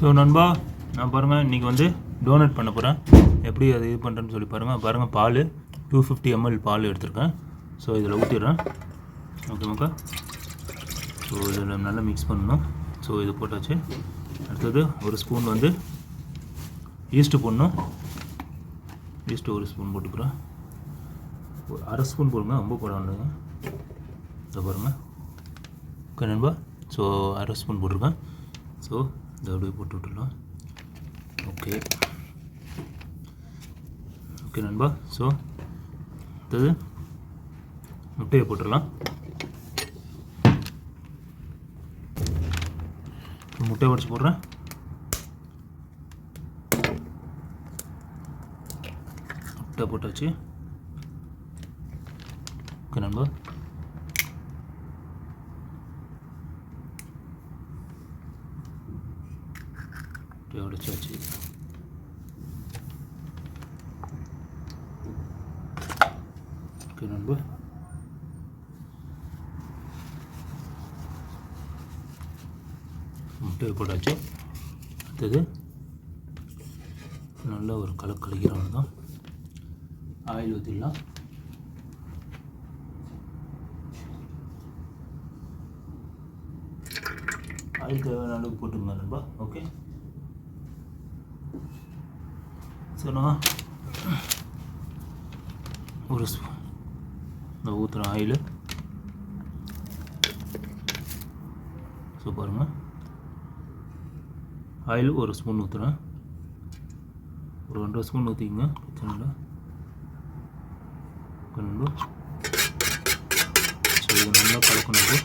So நண்பா நான் பாருங்கள் இன்றைக்கி வந்து டோனட் பண்ண போகிறேன் எப்படி அது இது பண்ணுறேன்னு சொல்லி பாருங்கள் பாருங்கள் பால். டூ ஃபிஃப்டி எம்எல் பால் எடுத்திருக்கேன். ஸோ இதில் ஊற்றிடுறேன் ஓகேமாக்கா ஸோ இதில் நல்லா மிக்ஸ் பண்ணணும். ஸோ இது போட்டாச்சு. அடுத்தது ஒரு ஸ்பூன் வந்து ஈஸ்ட்டு போடணும். ஈஸ்ட்டு ஒரு ஸ்பூன் போட்டுக்கிறேன். ஒரு அரை ஸ்பூன் போடுங்க. ரொம்ப போடாதுங்க இதை பாருங்கள் ஓகே நண்பா. ஸோ அரை ஸ்பூன் போட்டிருக்கேன். ஸோ இதை அப்படியே போட்டு விட்டுடலாம் ஓகே. ஓகே நண்பா. ஸோ அடுத்தது முட்டையை போட்டுடலாம். முட்டையை உடச்சி போடுறேன். முட்டை போட்டாச்சு. ஓகே நண்பா. முட்டையை உடைச்சாச்சு ஓகே நண்பு. முட்டையை போட்டாச்சு. அடுத்தது நல்ல ஒரு கலக்கு கலக்கிறவங்க தான் ஆயில் ஊற்றிடலாம் ஆயில் தேவையான அளவுக்கு போட்டுங்க நண்பா ஓகே ஸோ நான் ஒரு ஸ்பூன் இந்த ஊற்றுற ஆயில் ஸோ பாருங்கள் ஆயில் ஒரு ஸ்பூன் ஊற்றுறேன் ஒரு ரெண்டரை ஸ்பூன் ஊற்றிக்கங்க பிரச்சனை இல்லை கண்டு ஸோ இது நல்லா கலக்கணும் இது.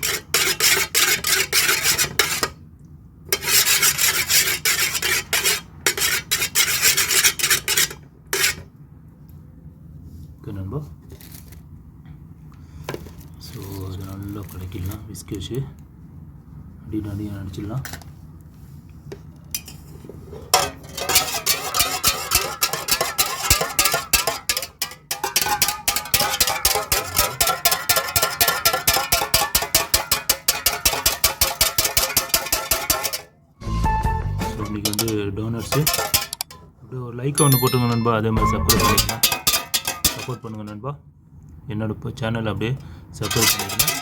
ஓகே நண்பா ஸோ அது நல்லா கலக்கிடலாம் அப்படின்னு வச்சு அடிச்சிடலாம் இன்றைக்கி வந்து டோனட்ஸு அப்படியே ஒரு லைக் ஒன்று போட்டுங்க நண்பா. அதே மாதிரி சப்போர்ட் பண்ணிக்கலாம். சப்போர்ட் பண்ணுங்கள் நண்பா. என்னோட இப்போ சேனல் அப்படியே சப்போர்ட் பண்ணிடுங்க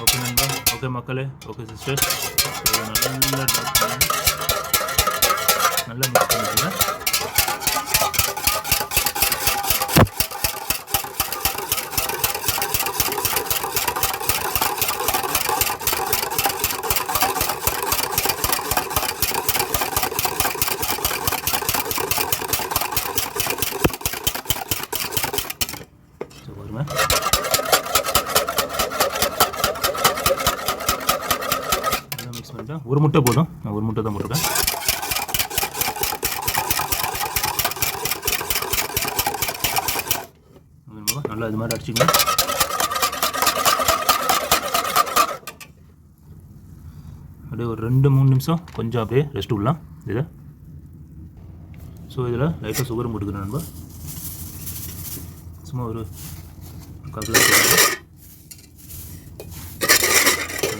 ஓகே நண்பா ஓகே மக்களே. ஓகே சிஸ்டர் நல்லா நல்லா மிக்ஸ் பண்ணிக்கோங்க ஸோ பாருங்க நல்லா மிக்ஸ் பண்ணிட்டேன் ஒரு முட்டை போதும். நான் ஒரு முட்டை தான் போட்டிருக்கேன். நல்லா இது மாதிரி அடிச்சுக்கணும் அப்படியே ஒரு ரெண்டு மூணு நிமிஷம் கொஞ்சம் அப்படியே ரெஸ்ட் விடலாம். இதை. ஸோ இதில் லைட்டாக சுகரும் போட்டுக்கிறேன் நண்பா. சும்மா ஒரு கால்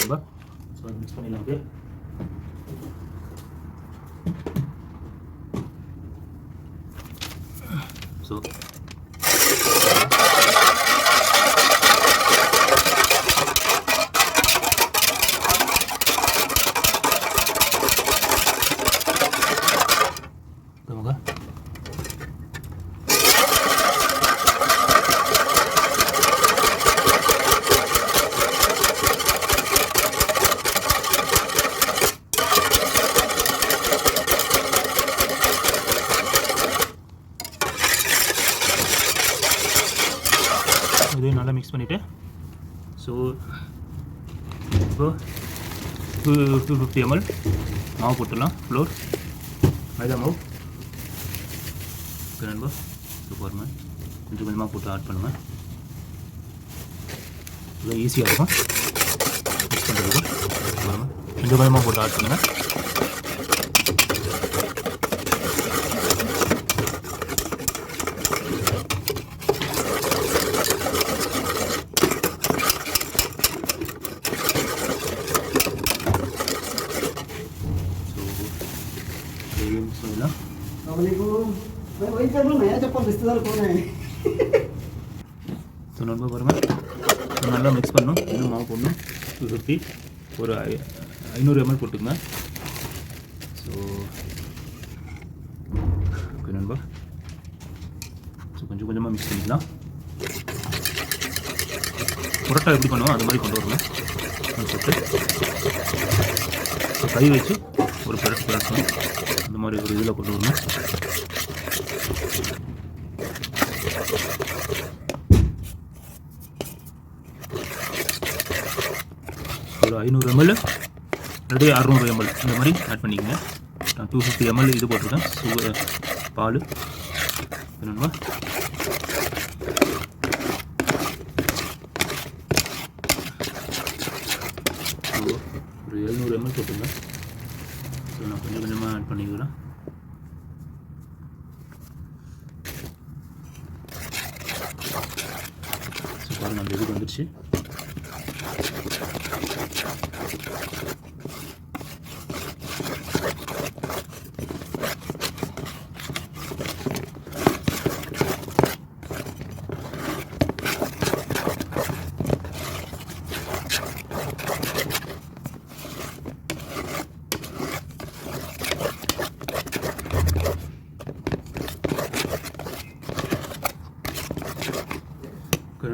நண்பா ஸோ மிக்ஸ் பண்ணிடலாம் அப்படியே ஸோ நமக்கு இதையும் நல்லா மிக்ஸ் பண்ணிவிட்டு ஸோ இப்போ டூ டூ ஃபிஃப்டி எம்எல் மாவு போட்டுடலாம். ஃப்ளோர். மைதா மாவு. ஓகே நண்பா. சூப்பர் பாருங்க. கொஞ்சம் கொஞ்சமாக போட்டு ஆட் பண்ணுங்கள் இதெல்லாம் ஈஸியாக இருக்கும். மிக்ஸ் பண்ணுறதுக்கு கொஞ்சம் கொஞ்சமாக போட்டு ஆட் பண்ணுங்கள் मैं वही कर लूँ नया चप्पल रिश्तेदार कौन है ஸோ நண்பா பாருங்கள் நல்லா மிக்ஸ் பண்ணணும் இன்னும் மாவு போடணும் டூ ஃபிஃப்டி ஒரு ஐ- ஐநூறு எம்எல் போட்டுங்க ஸோ ஓகே நண்பா ஸோ கொஞ்சம் கொஞ்சமாக மிக்ஸ் பண்ணிக்கலாம் புரோட்டா எப்படி பண்ணுவோம் அது மாதிரி கொண்டு வரணும் அது போட்டு ஸோ கை வச்சு ஒரு பிரட் பிரட்டணும் அந்த மாதிரி ஒரு இதில் கொண்டு வரணும். ஒரு ஐநூறு எம்எல் அல்லது அறநூறு எம்எல் இந்த மாதிரி ஆட் பண்ணிக்கங்க. நான் டூ ஃபிஃப்டி எம்எல் இது போட்டிருக்கேன். சுகர் பால் என்னென்னா ஒரு எழுநூறு எம்எல் போட்டுருங்க கொஞ்சம் கொஞ்சமாக ஆட் பண்ணிக்கிறேன் ஸோ பாருங்கள் அந்த இதுக்கு வந்துடுச்சு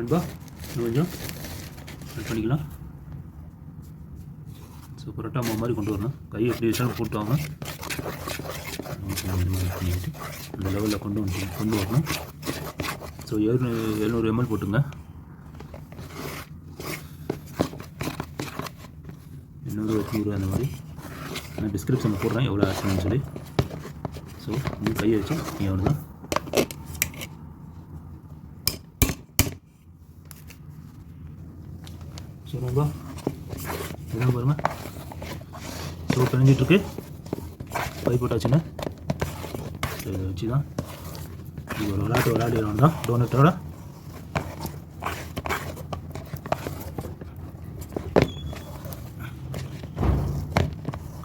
நண்பா கொஞ்சம் கட் பண்ணிக்கலாம். ஸோ பரோட்டா மாவு மாதிரி கொண்டு வரணும். கை எப்படி வச்சாலும் போட்டு வாங்க. கொஞ்சம் பண்ணிக்கிட்டு அந்த லெவலில் கொண்டு வந்து கொண்டு வரணும். ஸோ எழுநூறு எழுநூறு எம்எல் போட்டுங்க. எண்ணூறு எட்நூறு அந்த மாதிரி. நான் டிஸ்கிரிப்ஷனில் போடுறேன் எவ்வளோ ஆச்சுன்னு சொல்லி. ஸோ இன்னும் கையை வச்சு நீ அவ்வளோ தான் ஸோ ரொம்ப இதான் பாருங்க ஸோ பை போட்டாச்சுன்னு இதை வச்சு தான் இது ஒரு விளையாட்டு விளையாடிடுவோம் தான். டோனட்டோட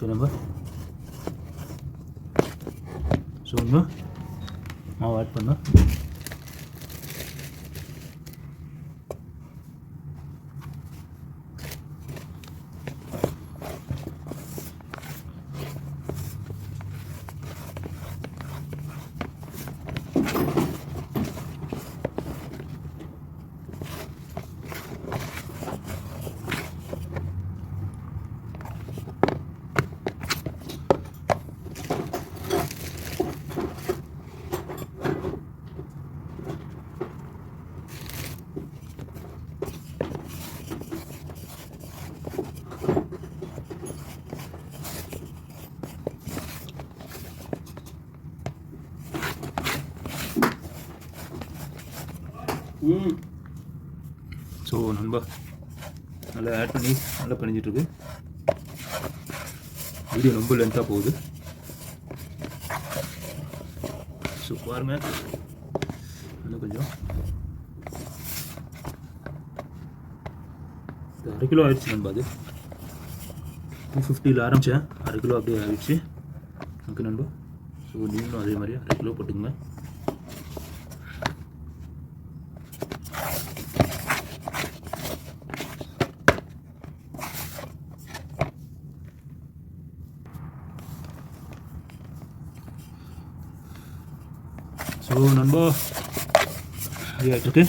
நம்ம ஸோ இன்னும் மாவு ஆட் பண்ணோம் ஸோ நண்பா நல்லா ஆட் பண்ணி நல்லா பண்ணிச்சிட்ருக்கு வீடியோ ரொம்ப லென்த்தாக போகுது. ஸோ பாருங்க. இன்னும் கொஞ்சம். அரை கிலோ ஆயிடுச்சு நண்பா அது. டூ ஃபிஃப்டியில் ஆரம்பித்தேன் அரை கிலோ அப்படியே ஆயிடுச்சு. ஓகே நண்பா. ஸோ நீங்களும் அதே மாதிரி அரை கிலோ போட்டுங்க ஸோ நண்பா ரெடி ஆகிட்டுருக்கு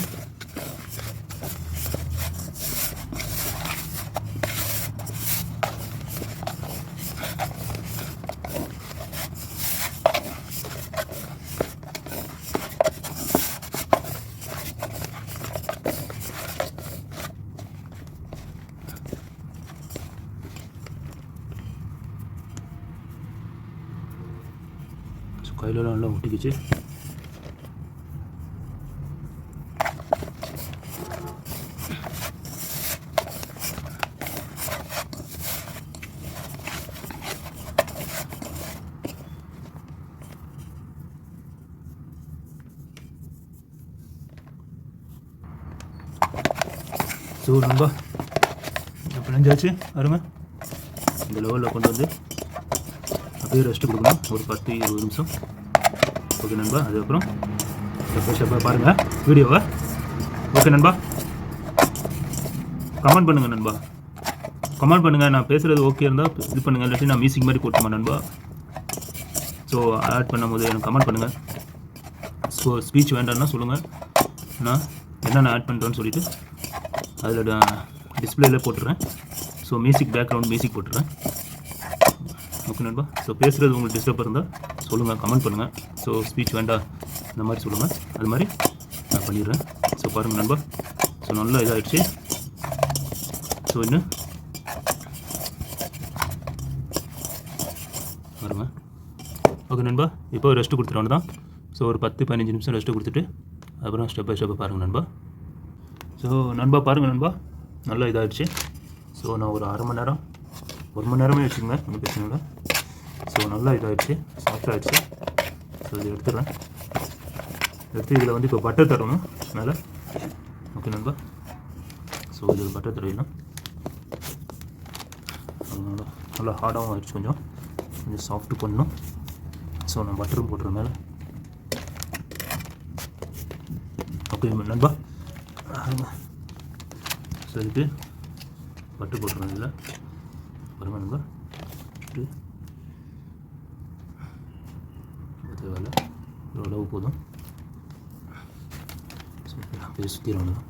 கையிலலாம் நல்லா ஒட்டிக்கிச்சு ஸோ நண்பா பிணைஞ்சாச்சு அருமை இந்த லெவலில் கொண்டு வந்து அப்படியே ரெஸ்ட் கொடுக்கணும் ஒரு பத்து இருபது நிமிஷம் ஓகே நண்பா அதுக்கப்புறம் ஃப்ரெஷ்ஷப்பாக பாருங்கள் வீடியோவை ஓகே நண்பா கமெண்ட் பண்ணுங்கள் நண்பா கமெண்ட் பண்ணுங்கள் நான் பேசுகிறது ஓகே இருந்தால் இது பண்ணுங்கள் இல்லாட்டி நான் மியூசிக் மாதிரி போட்டுமா நண்பா ஸோ ஆட் பண்ணும்போது எனக்கு கமெண்ட் பண்ணுங்கள் ஸோ ஸ்பீச் வேண்டாம்னா சொல்லுங்கள் நான் என்னென்ன ஆட் பண்ணுறேன்னு சொல்லிவிட்டு அதில் டிஸ்பிளேல போட்டுடுறேன் ஸோ மியூசிக் பேக்ரவுண்ட் மியூசிக் போட்டுடுறேன் ஓகே நண்பா. ஸோ பேசுகிறது உங்களுக்கு டிஸ்டர்ப் இருந்தால் சொல்லுங்கள் கமெண்ட் பண்ணுங்கள் ஸோ ஸ்பீச் வேண்டாம். இந்த மாதிரி சொல்லுங்கள் அது மாதிரி நான் பண்ணிடுறேன். ஸோ பாருங்கள் நண்பா. ஸோ நல்லா இதாகிடுச்சு ஸோ இன்னும் பாருங்க. ஓகே நண்பா. இப்போ ரெஸ்ட்டு கொடுத்துருவாங்க தான் ஸோ ஒரு பத்து பதினஞ்சு நிமிஷம் ரெஸ்ட்டு கொடுத்துட்டு அப்புறம் ஸ்டெப் பை ஸ்டெப்பை பாருங்கள் நண்பா. ஸோ நண்பா பாருங்கள் நண்பா. நல்லா இதாகிடுச்சு ஸோ நான் ஒரு அரை மணி நேரம் ஒரு மணி நேரமே வச்சுக்கோங்க ஒன்றும் பிரச்சனை இல்லை. ஸோ நல்லா இதாகிடுச்சு சாஃப்டாகிடுச்சு ஸோ இதை எடுத்துடுறேன். எடுத்து இதில் வந்து இப்போ பட்டர் தரணும் மேலே ஓகே நண்பா. ஸோ இதில் பட்டர் தடவிடலாம். நல்லா நல்லா ஹார்டாகவும் ஆகிடுச்சு கொஞ்சம். கொஞ்சம் சாஃப்ட் பண்ணணும். ஸோ நான் பட்டரும் போட்டுறேன் மேலே. ஓகே நண்பா. ஸோ இதுக்கு பட்டு போட்டுறேன் இதில். பாருங்க நம்ம இது. தேவையில்ல ஓரளவு போதும். ஸோ அப்படியே சுற்றிடணும்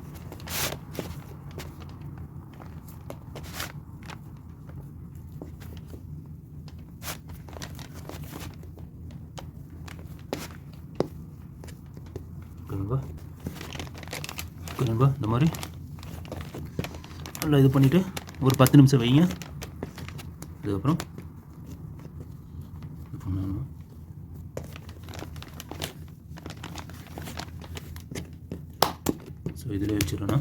ஓகே நண்பா ஓகே நண்பா இந்த மாதிரி நல்லா இது பண்ணிவிட்டு ஒரு பத்து நிமிஷம் வைங்க. அதுக்கப்புறம் இது பண்ணணும் ஸோ இதில் வச்சிடறேன்னா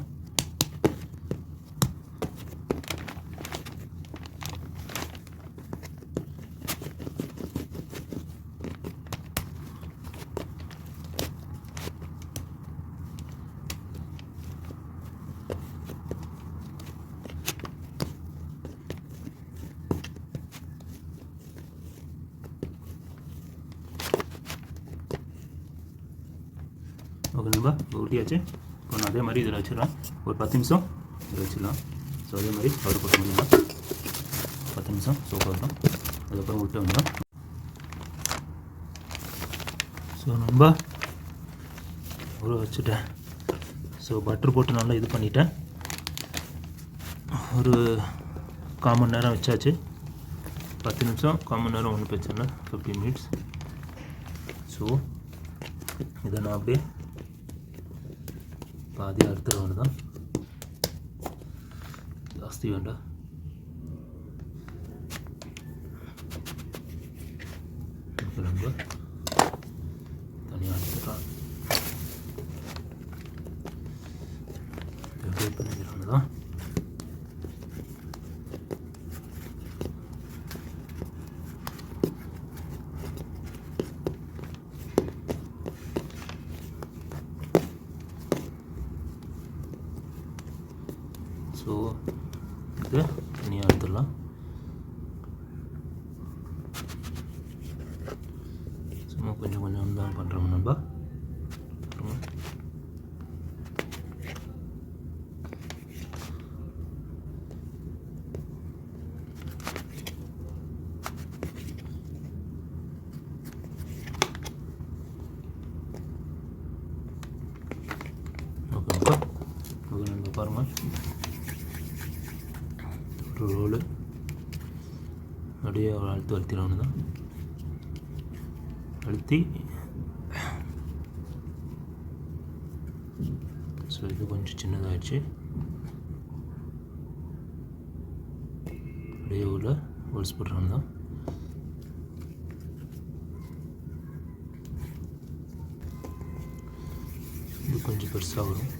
ஓகே நண்பா இப்போ நான் அதே மாதிரி இதில் வச்சிடலாம் ஒரு பத்து நிமிஷம் இதில் வச்சிடலாம். ஸோ அதே மாதிரி கவர் போட்டு முடியலாம் பத்து நிமிஷம். சோப்பாக வரலாம் அதுக்கப்புறம் விட்டு வந்துடும். ஸோ நண்பா ஊற வச்சுட்டேன். ஸோ பட்டர் போட்டு நல்லா இது பண்ணிட்டேன். ஒரு கால் நேரம் வச்சாச்சு. பத்து நிமிஷம் கால் நேரம் ஒன்றும் பிரச்சனை இல்லை. ஃபிஃப்டீன் மினிட்ஸ் ஸோ இதை நான் அப்படியே பாதி அறுத்துட தான் ஜாஸ்தி வேண்டாம் இப்போ நம்ம தனியாக அறுத்துக்கலாம் எப்படி பண்ணிக்கிறோம் தான் ஸோ இது தனியாக எடுத்துடலாம் சும்மா கொஞ்சம் கொஞ்சம் தான் பண்ணுறோம் நம்ம அப்புறமா ஓகேப்பா ஓகே நண்பா பாருங்கள் ஒரு ரோலு அப்படியே ஒரு அழுத்தி அழுத்திடணும் தான். அழுத்தி ஸோ இது கொஞ்சம் சின்னதாகிடுச்சு அப்படியே உள்ள ஹோல்ஸ் போட்டுறோம் தான். இது கொஞ்சம் பெருசாக வரும்.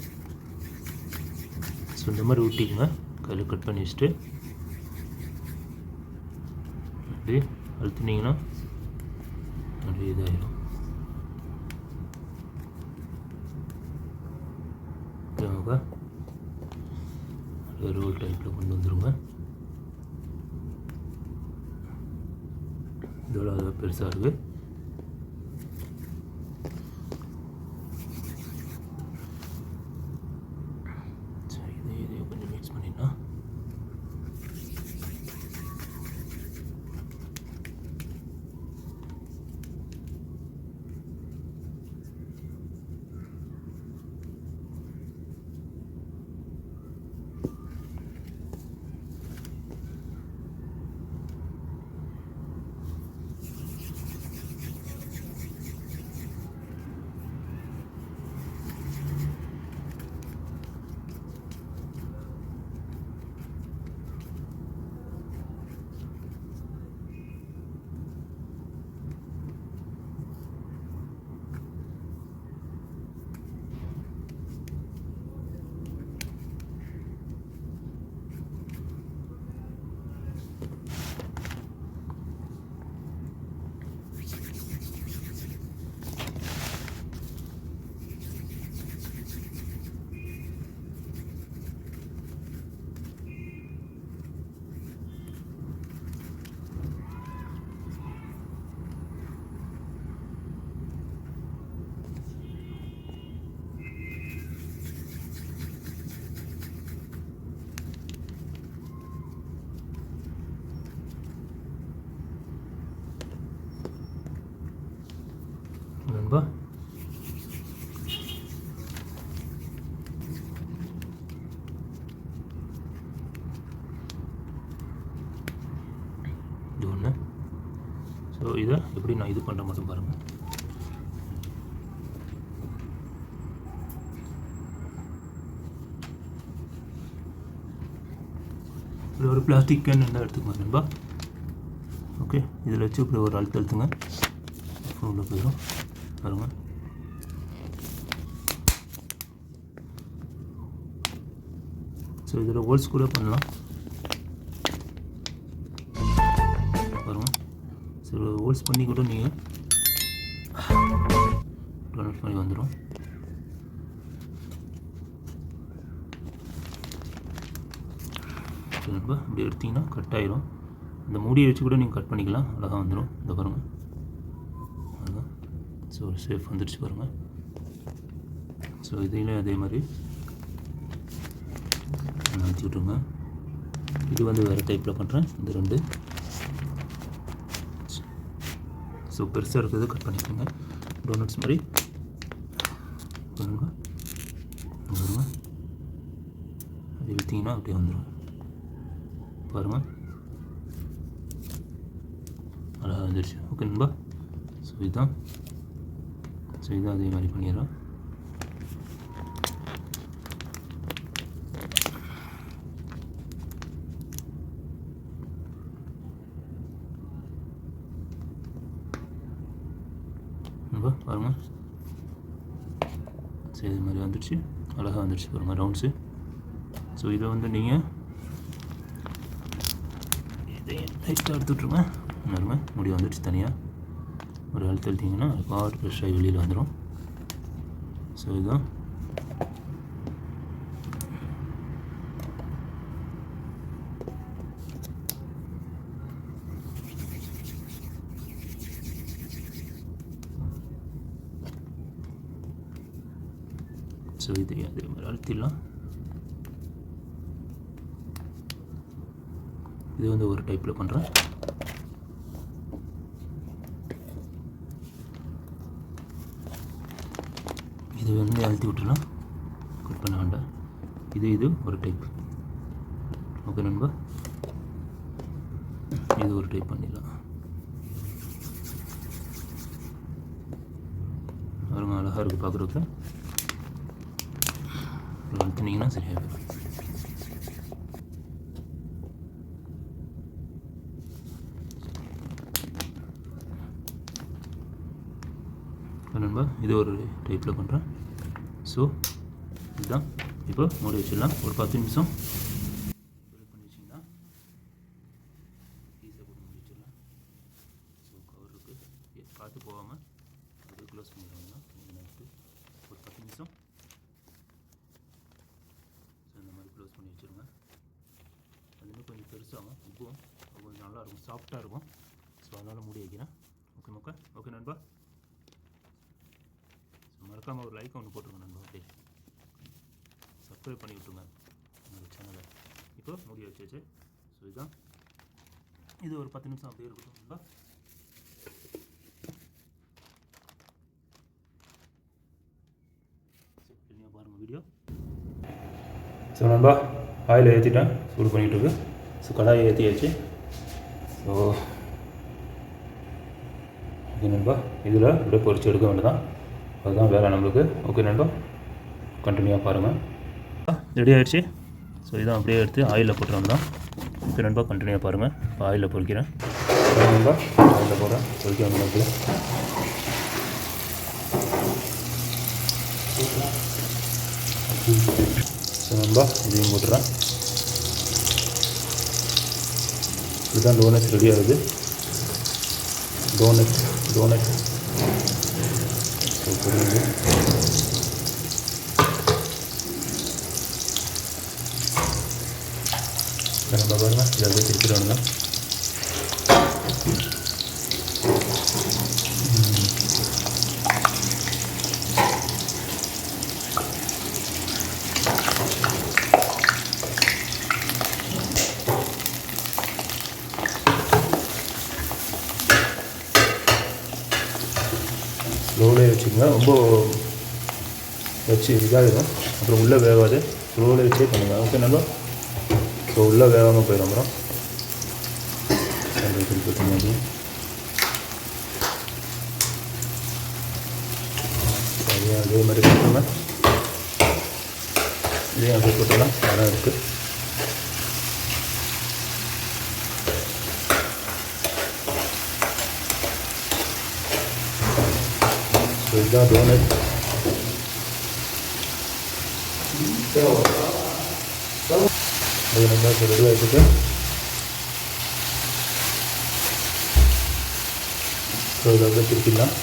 ஸோ இந்த மாதிரி ஊட்டிக்குங்க கையில் கட் பண்ணி வச்சுட்டு அப்படியே அழுத்துனீங்கன்னா அப்படியே இதாகிடும் ஓகேவாக்கா ரோல் டைப்பில் கொண்டு வந்துருங்க. இதோட பெருசாக இருக்குது சரி இதை இதையும் கொஞ்சம் மிக்ஸ் பண்ணிடலாம் நண்பா இது ஒன்று ஸோ இதை எப்படி நான் இது பண்ணுற மட்டும் பாருங்கள் இப்படி ஒரு பிளாஸ்டிக் கேன் இருந்தால் எடுத்துக்கோங்க நண்பா. ஓகே இதில் வச்சு இப்படி ஒரு அழுத்து அழுத்துங்க. உள்ள போயிடும். பாருங்க. ஸோ இதில் ஹோல்ஸ் கூட பண்ணலாம். பாருங்க. ஸோ ஹோல்ஸ் பண்ணி கூட நீங்கள் டொனேட் பண்ணி வந்துடும் நண்பா இப்படி எடுத்தீங்கன்னா கட் ஆயிரும். இந்த மூடியை வச்சு கூட நீங்கள் கட் பண்ணிக்கலாம். அழகாக வந்துடும் இந்த பாருங்கள் ஸோ சேஃப் வந்துடுச்சு பாருங்கள் ஸோ இதையும் அதே மாதிரி அழுத்தி விட்ருங்க இது வந்து வேறு டைப்பில் பண்ணுறேன் இந்த ரெண்டு. ஸோ பெருசாக இருக்கிறது கட் பண்ணிக்கோங்க. டோனட்ஸ் மாதிரி. பண்ணுங்க இங்க அது இழுத்தீங்கன்னா அப்படியே வந்துடும் பாருங்கள் அழகாக வந்துடுச்சு ஓகே நண்பா. ஸோ இதுதான். ஸோ இதான் அதே மாதிரி பண்ணிடுறோம் பாருங்கள் சரி இது மாதிரி வந்துடுச்சு. அழகாக வந்துடுச்சு. பாருங்கள் ரவுண்ட்ஸு ஸோ இதை வந்து நீங்கள் லைட்டாக எடுத்து விட்ருங்க பாருங்க முடி வந்துடுச்சு தனியாக ஒரு அழுத்து அழுத்திங்கன்னா பாட்டு ஃப்ரெஷ்ஷாகி வெளியில் வந்துடும் ஸோ இதுதான். ஸோ இது அதே மாதிரி அழுத்திடலாம் இது வந்து ஒரு டைப்பில் பண்ணுறேன் இது வந்து அழுத்தி விட்டுலாம் கட் பண்ண வேண்டாம். இது இது ஒரு டைப் ஓகே நண்பா. இது ஒரு டைப் பண்ணிடலாம். பாருங்க அழகாக இருக்குது பார்க்குறதுக்கு அழுத்தினீங்கன்னா சரியாக இருக்கும் நண்பா இது ஒரு டைப்பில் பண்ணுறேன் ஸோ இதுதான் இப்போ மூடி வச்சிடலாம் ஒரு பத்து நிமிஷம் ஃபில் பண்ணி வச்சிங்கன்னா ஈஸியாக போட்டு மூடி வச்சிடலாம் ஸோ கவர் இருக்குது காற்று போகாமல் அப்படியே க்ளோஸ் பண்ணிடுவாங்க கொஞ்சம் நேரத்துக்கு ஒரு பத்து நிமிஷம் ஸோ இந்த மாதிரி க்ளோஸ் பண்ணி வச்சுருங்க அது இன்னும் கொஞ்சம் பெருசாகும் உப்பும் அது கொஞ்சம் நல்லாயிருக்கும் சாஃப்டாக இருக்கும் ஸோ ஸோ அதனால் மூடி வைக்கிறேன் ஓகே மக்கா ஓகே நண்பா ஸோ மறக்காமல் ஒரு லைக் ஒன்று போட்டுருங்க நண்பா அப்படியே சப்ஸ்கிரைப் பண்ணி விட்டுருங்க என்னோட சேனலை இப்போ மூடி வச்சாச்சு ஸோ இதுதான் இது ஒரு பத்து நிமிஷம் அப்படியே இருக்கட்டும். நண்பா. பாருங்கள் வீடியோ ஸோ நண்பா. ஆயில் ஏற்றிட்டேன் சூடு பண்ணிகிட்டு இருக்கு. ஸோ கடாயை ஏற்றியாச்சு ஸோ ஓகே நண்பா. இதில் அப்படியே பொறிச்சு எடுக்க வேண்டியதான் அதுதான் வேலை நம்மளுக்கு. ஓகே நண்பா. கண்டினியூவாக பாருங்கள் ரெடி ஆயிடுச்சு. ஸோ இதான் அப்படியே எடுத்து ஆயிலில் போட்டுருவோம் தான் நண்பா கண்டினியூ பாருங்கள் இப்போ ஆயிலில் பொறிக்கிறேன். நண்பா ஆயிலில் போடுறேன். பொறிக்க வந்து அப்படியே ஸோ நண்பா இதையும் போட்டுறேன். இதுதான் டோனட் ரெடி ஆகுது. டோனட் டோனட் ஸோ புரியுது நம்ம பாருங்கள் இதை அப்படியே திருப்பிடுவாங்க ஸ்லோவிலே வச்சுக்கோங்க ரொம்ப வச்சு இதாகிடும் அப்புறம் உள்ளே வேகாது ஸ்லோவில் வச்சே பண்ணுங்கள் ஓகே நல்லா இப்போ உள்ளே வேகாமல் போயிடும் அப்புறம். அப்படியே திருப்பி அதே மாதிரி போட்டுருங்க இதையும் அப்படியே போட்டுடலாம் மரம் இருக்குது ஸோ இதுதான் டோனட் அது நம்ம இப்போ ரெடி ஆகிட்டு ஸோ இதை அப்படியே திருப்பிடலாம்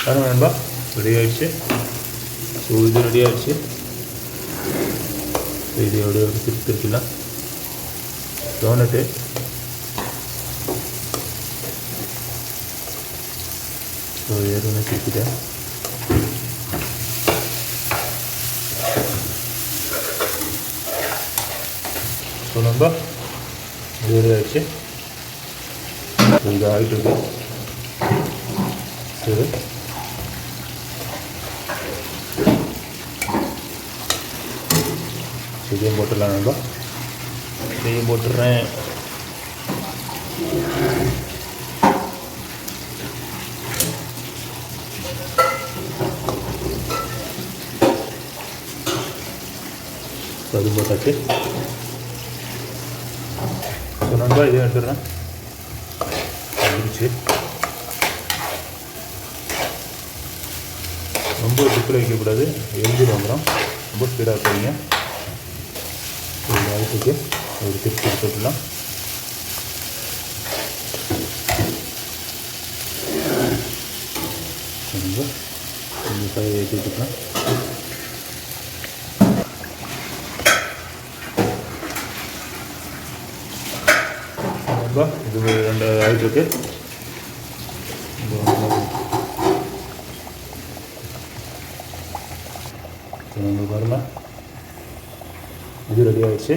பாருங்க நண்பா ரெடி ஆயிடுச்சு ஸோ இது ரெடி ஆயிடுச்சு ஸோ இது அப்படியே ஒரு திருப்பி திருப்பிடலாம் டோனட்டு ஸோ ஏற்கனவே திருப்பிட்டேன் ஸோ நண்பா இது ரெடி ஆயிடுச்சு ஸோ இது ஆகிட்டு இருக்கு சரி இதையும் போட்டுடலாம் நண்பா. இதையும் போட்டுடுறேன். அதுவும் அது போட்டாச்சு. ஸோ நண்பா இதையும் எடுத்துடுறேன். முடிச்சு ரொம்ப டிப்பில் வைக்கக்கூடாது. எரிஞ்சிடும் அப்புறம். ரொம்ப ஸ்பீடாக இருக்கீங்க ஒரு ஒரு திருப்பி எடுத்துக்கலாம் சரிங்க கொஞ்சம் இது ரெண்டு ஆயிட்டு இருக்கு. இது இது ரெடி ஆயிடுச்சு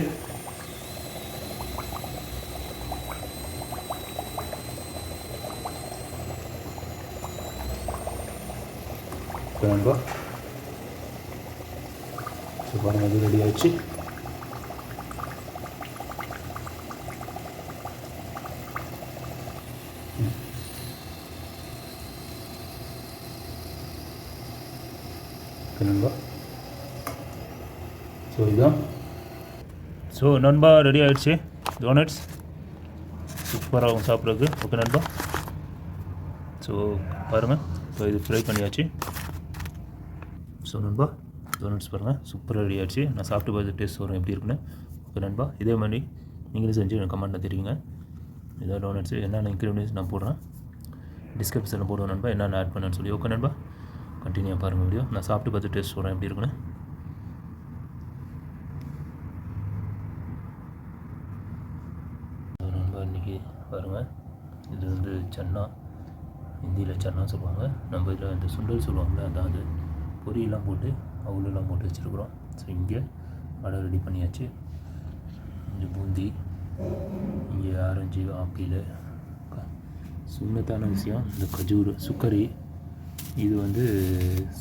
ஓகே நண்பா ஸோ பாருங்க இது ரெடி ஆயிடுச்சு ம். ஓகே நண்பா ஸோ இதுதான். ஸோ நண்பா ரெடி ஆகிடுச்சு டோனட்ஸ் சூப்பராகும் சாப்பிட்றதுக்கு. ஓகே நண்பா. ஸோ பாருங்கள் ஸோ இது ஃப்ரை பண்ணியாச்சு. ஸோ நண்பா டோனட்ஸ் பாருங்கள் சூப்பராக ரெடி ஆகிடுச்சு நான் சாப்பிட்டு பார்த்து டேஸ்ட் வரும் எப்படி இருக்குன்னு. ஓகே நண்பா. இதே மாதிரி நீங்களும் செஞ்சு எனக்கு கமெண்ட்டில் தெரியுங்க இதான் டோனட்ஸு என்னென்ன இன்க்ரீடியன்ஸ் நான் போடுறேன். டிஸ்கிரிப்ஷனில் போடுவேன் நண்பா. என்னென்ன ஆட் பண்ணேன்னு சொல்லி. ஓகே நண்பா. கண்டினியூ பாருங்கள் வீடியோ நான் சாப்பிட்டு பார்த்து டேஸ்ட் சொல்கிறேன் எப்படி இருக்குன்னு. ரொம்ப நண்பா இன்றைக்கி பாருங்கள் இது வந்து சன்னா. ஹிந்தியில் சன்னா சொல்லுவாங்க. நம்ம இதில் இந்த சுண்டல் சொல்லுவாங்கள்ல அதான் அது. பொரியெல்லாம் போட்டு அவுலெல்லாம் போட்டு வச்சுருக்குறோம். ஸோ இங்கே வடை ரெடி பண்ணியாச்சு. இங்கே பூந்தி இங்கே ஆரஞ்சு ஆப்பிள். சுண்ணத்தான விஷயம். இந்த கஜூர் சுக்கரி இது வந்து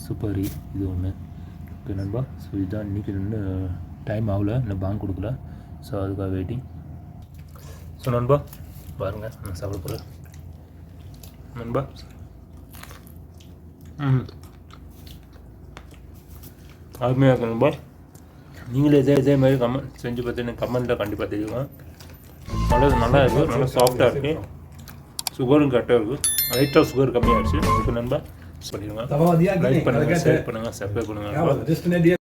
சூப்பரி இது ஒன்று ஓகே நண்பா. ஸோ இதுதான் இன்றைக்கி இன்னும் டைம் ஆகல இன்னும் பேங்க் கொடுக்கல. ஸோ அதுக்காக வெயிட்டிங் ஸோ நண்பா பாருங்கள் நான் சாப்பிட போகிறேன் நண்பா. ம். அருமையாக இருக்கு நண்பா. நீங்களே இதே இதே மாதிரி கமெண்ட் செஞ்சு பார்த்து எனக்கு கமெண்ட்டில் கண்டிப்பாக தெரியுங்க நல்லா நல்லா இருக்குது நல்லா சாஃப்டாக இருக்குது சுகரும் கரெக்டாக இருக்குது லைட்டாக சுகர் கம்மியாகிடுச்சு ஓகே நண்பா. பண்ணிடுங்க லைக் பண்ணுங்கள் ஷேர் பண்ணுங்கள் சப்ஸ்கிரைப் பண்ணுங்கள்